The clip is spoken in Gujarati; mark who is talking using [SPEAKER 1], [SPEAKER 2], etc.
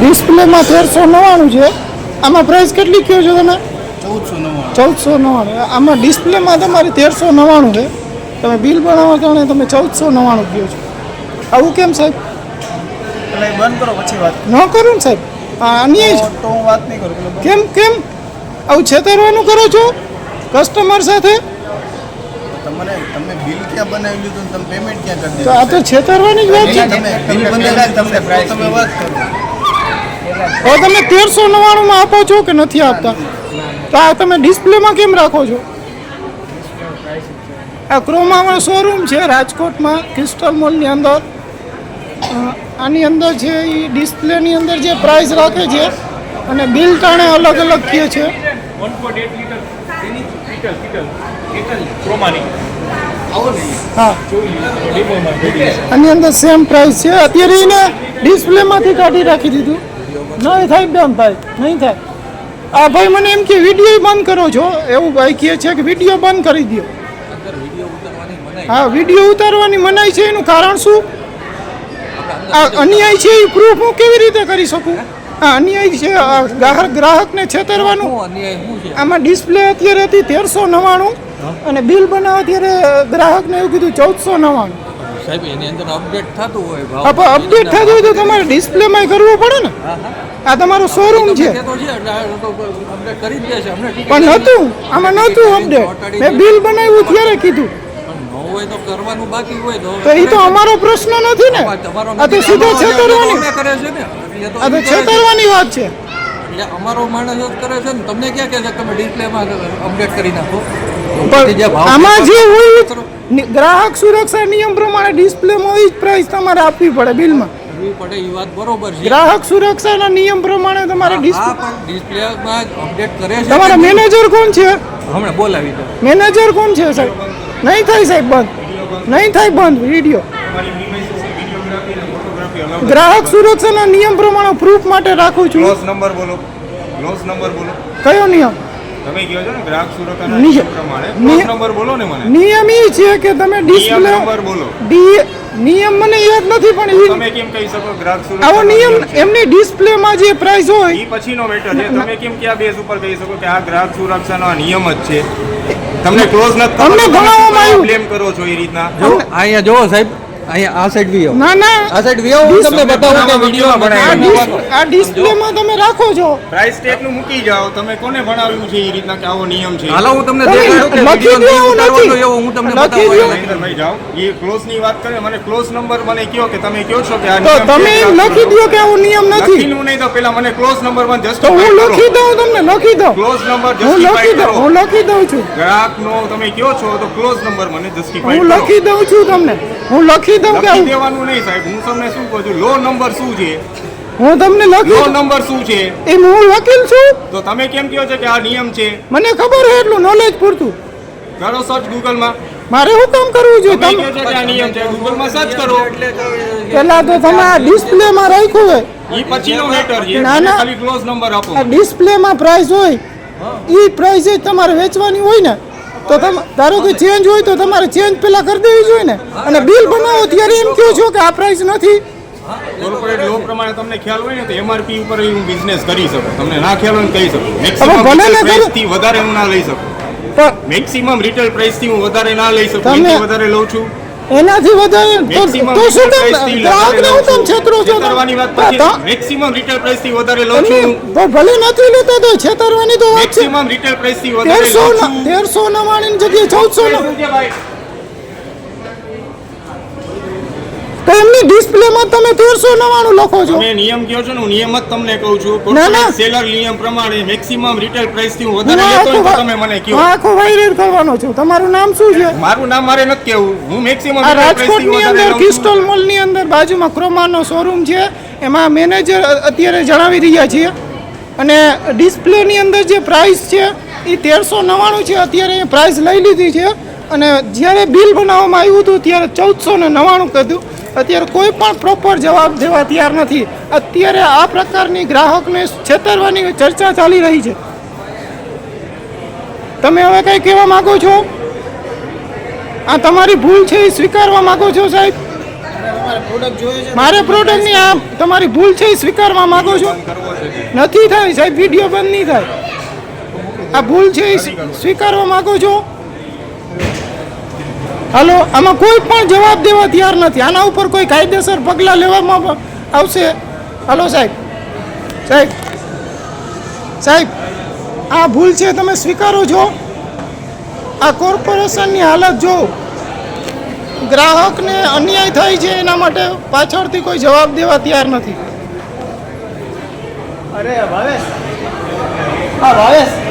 [SPEAKER 1] ડિસ્પ્લેમાં તેરસો નવ્વાણું છે. આમાં પ્રાઇસ કેટલી કહો છો તમે?
[SPEAKER 2] ચૌદસો નવ્વાણું.
[SPEAKER 1] આમાં ડિસ્પ્લેમાં તમારે તેરસો નવ્વાણું છે. તમે બિલ બનાવવા કારણે તમે ચૌદસો નવ્વાણું કહો છો. આવું કેમ સાહેબ?
[SPEAKER 2] એટલે બંધ કરો પછી વાત
[SPEAKER 1] ન કરું ને સાહેબ. અન્યાય છે.
[SPEAKER 2] તો હું વાત નહીં કરું
[SPEAKER 1] કેમ કેમ? આવું છેતરવાનું કરો છો? કસ્ટમર સાથે
[SPEAKER 2] તમને તમે બિલ ક્યાં બનાવી લીધું તમે પેમેન્ટ ક્યાં કરી
[SPEAKER 1] દીધું આ તો છેતરવાની જ વાત છે.
[SPEAKER 2] તમે બિલ બનાવી તમને પ્રાઇસ તમે વાત કરો.
[SPEAKER 1] હવે તમે તેરસો નવ્વાણુંમાં આપો છો કે નથી આપતા? તો આ તમે ડિસ્પ્લેમાં કેમ રાખો છો? આ ક્રોમામાં શોરૂમ છે રાજકોટમાં ક્રિસ્ટલ મોલની અંદર. આની અંદર છે એ ડિસ્પ્લેની અંદર જે પ્રાઇસ રાખે છે અને બિલ ટાણે અલગ અલગ કહે છે.
[SPEAKER 3] One point eight litre. ક્રોમાની. ડેમોમાં રેડી
[SPEAKER 1] આની અંદર સેમ પ્રાઇસ છે. અત્યારે એને ડિસ્પ્લેમાંથી કાઢી રાખી દીધું. નહીં થાય બેન ભાઈ નહીં થાય. આ ભાઈ મને એમ કે વીડિયો બંધ કરો છો. એવું ભાઈ કહે છે કે વીડિયો બંધ કરી દો હા વીડિયો ઉતારવાની મનાઈ છે. એનું કારણ શું? આ અન્યાય છે એ પ્રૂફ હું કેવી રીતે કરી શકું? આ અન્યાય છે આ ગ્રાહક ગ્રાહકને છેતરવાનું. આમાં ડિસ્પ્લે અત્યારે હતી તેરસો નવ્વાણું અને બિલ બનાવવા ત્યારે ગ્રાહકને એવું કીધું ચૌદસો નવ્વાણું.
[SPEAKER 4] સાહેબ એની અંદર અપડેટ થતું હોય ભાવ
[SPEAKER 1] અપડેટ થતું હોય તો તમારે ડિસ્પ્લેમાં કરવું પડે ને? આ તમારો શોરૂમ છે. પણ હતું આમાં નહોતું અપડેટ મેં બિલ બનાવ્યું ત્યારે કીધું.
[SPEAKER 4] તો કરવાનું તો
[SPEAKER 1] તો એ તો અમારો પ્રશ્ન નથી ને? આ તો સીધો છેતરવાની. આ તો. છેતરવાની વાત છે.
[SPEAKER 4] એટલે અમારો માણસ જ કરે છે ને. તમને ક્યાં કહે છે તમે ડિસ્પ્લેમાં અપડેટ કરી નાખો?
[SPEAKER 1] પણ આમાં જે હોય ગ્રાહક સુરક્ષા નિયમ પ્રમાણે ડિસ્પ્લેમાં હોય જ પ્રાઇસ તમારે આપવી પડે બિલમાં.
[SPEAKER 4] પડે એ વાત બરોબર છે.
[SPEAKER 1] ગ્રાહક સુરક્ષાના નિયમ પ્રમાણે તમારે ડિસ્પ્લે
[SPEAKER 4] ડિસ્પ્લેમાં અપડેટ કરે છે.
[SPEAKER 1] તમારા મેનેજર કોણ છે?
[SPEAKER 4] હમણાં બોલાવી દો.
[SPEAKER 1] મેનેજર કોણ છે સાહેબ? નહીં થાય સાહેબ બંધ. નહીં થાય બંધ વીડિયો. ગ્રાહક સુરક્ષાના નિયમ પ્રમાણે પ્રૂફ માટે રાખું છું.
[SPEAKER 5] ક્લોઝ નંબર બોલો. ક્લોઝ નંબર બોલો.
[SPEAKER 1] કયો નિયમ?
[SPEAKER 5] તમે કહો છો ને ગ્રાહક સુરક્ષાના
[SPEAKER 1] નિયમ.
[SPEAKER 5] પ્રમાણે. ક્લોઝ નંબર બોલો ને મને.
[SPEAKER 1] નિયમ એ છે કે તમે ડિસ્પ્લે
[SPEAKER 5] નંબર બોલો.
[SPEAKER 1] ડી નિયમ મને યાદ નથી પણ
[SPEAKER 5] તમે કેમ કહી શકો ગ્રાહક
[SPEAKER 1] આવો નિયમ એમની ડિસ્પ્લેમાં જે પ્રાઇસ હોય
[SPEAKER 5] એ પછીનો મેટર છે. તમે કેમ ક્યાં બેઝ ઉપર કહી શકો કે આ ગ્રાહક સુરક્ષાનો નિયમ જ છે? તમને ક્લોઝ નથી
[SPEAKER 1] તમને ભણાવવામાં આવ્યું.
[SPEAKER 5] બ્લેમ કરો છો એ રીતના?
[SPEAKER 4] જો અહીંયા જોવો સાહેબ અહીંયા આ સાઈડ વી
[SPEAKER 1] ના ના.
[SPEAKER 4] આ સાઈડ વી હું તમને
[SPEAKER 5] તમે
[SPEAKER 4] બતાવું કે
[SPEAKER 5] વિડિયો
[SPEAKER 4] વિડીયોમાં
[SPEAKER 5] કેવા
[SPEAKER 1] આ ડિસ્પ્લે માં તમે રાખો છો.
[SPEAKER 5] પ્રાઇસ ટેગનું મૂકી જાઓ. તમે કોને ભણાવ્યું છે એ રીતના કે આવો નિયમ છે?
[SPEAKER 4] હાલો હું તમને દેખાડું કે વિડિયો ઉતારવાનો
[SPEAKER 1] નથી.
[SPEAKER 4] એવો હું તમને બતાવું
[SPEAKER 5] ભાઈ જાઓ. એ ક્લોઝની વાત કરે મને ક્લોઝ નંબર મને કયો કે તમે કયો છો કે આ નિયમ
[SPEAKER 1] તમે લખી દો કે આવો નિયમ નથી.
[SPEAKER 5] લખીનું નહીં તો પેલા મને ક્લોઝ નંબરમાં
[SPEAKER 1] તો
[SPEAKER 5] જસ્ટિફાઈ
[SPEAKER 1] હું લખી દઉં તમને લખી દઉં.
[SPEAKER 5] ક્લોઝ નંબર
[SPEAKER 1] હું લખી
[SPEAKER 5] જસ્ટિફાઈ કરો.
[SPEAKER 1] હું લખી દઉં છું.
[SPEAKER 5] ગ્રાહક નો તમે કયો છો તો ક્લોઝ નંબર મને જસ્ટિફાઈ
[SPEAKER 1] હું લખી દઉં છું તમને. હું લખી દઉં કે
[SPEAKER 5] લખી દેવાનું નહીં સાહેબ. હું તમને શું કહું છું? લો નંબર શું છે?
[SPEAKER 1] હું તમને લખી
[SPEAKER 5] લો નંબર શું છે?
[SPEAKER 1] એ હું વકીલ છું?
[SPEAKER 5] તો તમે કેમ કહો છો કે આ નિયમ છે?
[SPEAKER 1] મને ખબર હોય એટલું નોલેજ પૂરતું.
[SPEAKER 5] કરો સર્ચ ગૂગલમાં
[SPEAKER 1] મારે શું કામ કરવું જોઈએ?
[SPEAKER 5] તમે
[SPEAKER 1] તમે
[SPEAKER 5] કહો છો કે આ નિયમ છે? ગૂગલમાં સર્ચ કરો.
[SPEAKER 1] પેલા તો તમે આ ડિસ્પ્લેમાં રાખ્યું હોય.
[SPEAKER 5] ઈ પછીનો મેટર છે.
[SPEAKER 1] ના, ના.
[SPEAKER 5] ખાલી ક્લોઝ નંબર આપો.
[SPEAKER 1] આ ડિસ્પ્લેમાં પ્રાઇસ હોય. એ પ્રાઇસ જ તમારે વેચવાની હોય ને. તો તમે ધારો કે ચેન્જ હોય તો તમારે ચેન્જ પેલા કરી દેવી જોઈએ ને. અને બિલ બનાવો ત્યારે એમ કહો છો કે આ પ્રાઇસ નથી.
[SPEAKER 5] કોર્પોરેટ લો પ્રમાણે તમને ખ્યાલ હોય ને તો એમઆરપી ઉપર હું બિઝનેસ કરી શકું. તમને ના ખ્યાલ હોય કહી શકું. મેક્સિમમ. પ્રાઇસથી વધારે હું ના લઈ શકું. મેક્સિમમ રિટેલ પ્રાઇસથી હું વધારે ના લઈ શકું. વધારે લઉં છું.
[SPEAKER 1] એનાથી વધારે તો શું કામ? ગ્રાહકને ઉત્તમ છેતરો છો
[SPEAKER 5] મેક્સિમમ રિટેલ પ્રાઇસથી વધારે
[SPEAKER 1] લો
[SPEAKER 5] છું.
[SPEAKER 1] તો ભલે નથી લેતા તો છેતરવાની તો વાત છે.
[SPEAKER 5] મેક્સિમમ રીટેલ પ્રાઇસથી વધારે 1300
[SPEAKER 1] 1399 ની જગ્યાએ 1400 ની ડિસ્પ્લેમાં તમે 1399 લખો છો.
[SPEAKER 5] તમે નિયમ કયો છો ને હું નિયમ જ તમને કહું છું. કોર્પોરેટ સેલર નિયમ પ્રમાણે મેક્સિમમ રિટેલ
[SPEAKER 1] પ્રાઇસથી
[SPEAKER 5] વધારે લેતો હોય તો તમે મને કયો
[SPEAKER 1] આખો વાયરલ કરવાનો છું. તમારું નામ શું છે?
[SPEAKER 5] મારું નામ મારે નક્કી કહેવું. હું મેક્સિમમ
[SPEAKER 1] રાજકોટની અંદર ક્રિસ્ટલ મોલની અંદર બાજુમાં ક્રોમાનો શોરૂમ છે. એમાં મેનેજર અત્યારે જણાવી રહ્યા છીએ અને ડિસ્પ્લેની અંદર જે પ્રાઇસ છે એ તેરસો નવ્વાણું છે. અત્યારે એ પ્રાઇસ લઈ લીધી છે. અને જ્યારે બિલ બનાવવામાં આવ્યું હતું ત્યારે ચૌદસો ને નવ્વાણું કીધું. અત્યારે કોઈ પણ પ્રોપર જવાબ દેવા તૈયાર નથી. અત્યારે આ પ્રકારની ગ્રાહકને છેતરવાની ચર્ચા ચાલી રહી છે. તમે હવે કંઈ કહેવા માગો છો? આ તમારી ભૂલ છે એ સ્વીકારવા માંગો છો, સાહેબ? મારે પ્રોડક્ટની આ તમારી ભૂલ છે એ સ્વીકારવા માંગો છો? નથી થાય, સાહેબ, વીડિયો બંધ નહીં થાય. આ ભૂલ છે એ સ્વીકારવા માગો છો? હાલો, આમાં કોઈ પણ જવાબ દેવા તૈયાર નથી. આના ઉપર કોઈ કાયદેસર પગલાં લેવામાં આવશે? હાલો, સાહેબ. સાહેબ. સાહેબ, આ ભૂલ છે, તમે સ્વીકારો છો? આ કોર્પોરેશનની હાલત જો ગ્રાહકને અન્યાય થાય છે, એના માટે પાછળથી કોઈ જવાબ દેવા તૈયાર નથી.
[SPEAKER 6] અરે, ભાવેશ. હા, ભાવેશ.